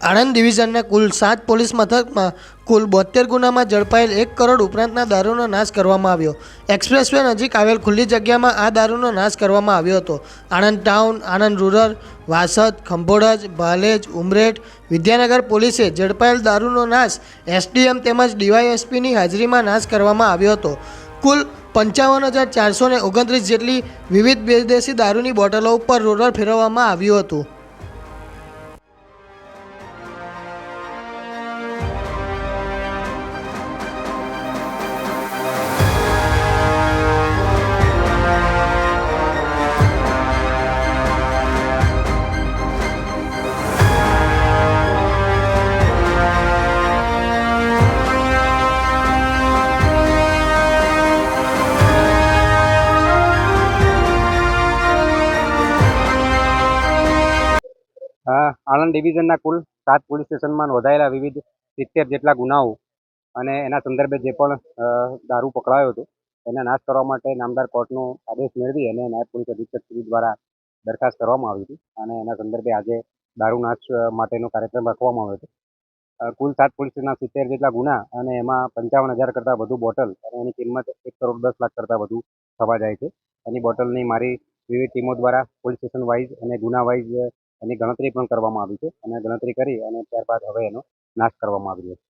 આણંદ ડિવિઝનના કુલ સાત પોલીસ મથકમાં કુલ બોતેર ગુનામાં ઝડપાયેલ એક કરોડ ઉપરાંતના દારૂનો નાશ કરવામાં આવ્યો. એક્સપ્રેસવે નજીક આવેલ ખુલ્લી જગ્યામાં આ દારૂનો નાશ કરવામાં આવ્યો હતો. આણંદ ટાઉન, આણંદ રૂરલ, વાસદ, ખંભોળજ, ભાલેજ, ઉમરેઠ, વિદ્યાનગર પોલીસે ઝડપાયેલ દારૂનો નાશ એસડીએમ તેમજ ડીવાયએસપીની હાજરીમાં નાશ કરવામાં આવ્યો હતો. કુલ પંચાવન હજાર ચારસો ઓગણત્રીસ જેટલી વિવિધ વિદેશી દારૂની બોટલો ઉપર રોલર ફેરવવામાં આવ્યું હતું. આણંદ ડિવિઝનના કુલ સાત પોલીસ સ્ટેશનમાં નોંધાયેલા વિવિધ સિત્તેર જેટલા ગુનાઓ અને એના સંદર્ભે જે પણ દારૂ પકડાયો હતો, એને નાશ કરવા માટે નામદાર કોર્ટનો આદેશ મેળવી અને નાયબ પોલીસ અધિક્ષક શ્રી દ્વારા દરખાસ્ત કરવામાં આવી હતી અને એના સંદર્ભે આજે દારૂ નાશ માટેનો કાર્યક્રમ રાખવામાં આવ્યો હતો. કુલ સાત પોલીસ સ્ટેશનના સિત્તેર જેટલા ગુના અને એમાં પંચાવન હજાર કરતાં વધુ બોટલ અને એની કિંમત એક કરોડ દસ લાખ કરતાં વધુ થવા જાય છે. એની બોટલની મારી વિવિધ ટીમો દ્વારા પોલીસ સ્ટેશન વાઇઝ અને ગુના વાઇઝ એની ગણતરી પણ કરવામાં આવી છે અને ગણતરી કરી અને ત્યારબાદ હવે એનો નાશ કરવામાં આવી રહ્યો છે.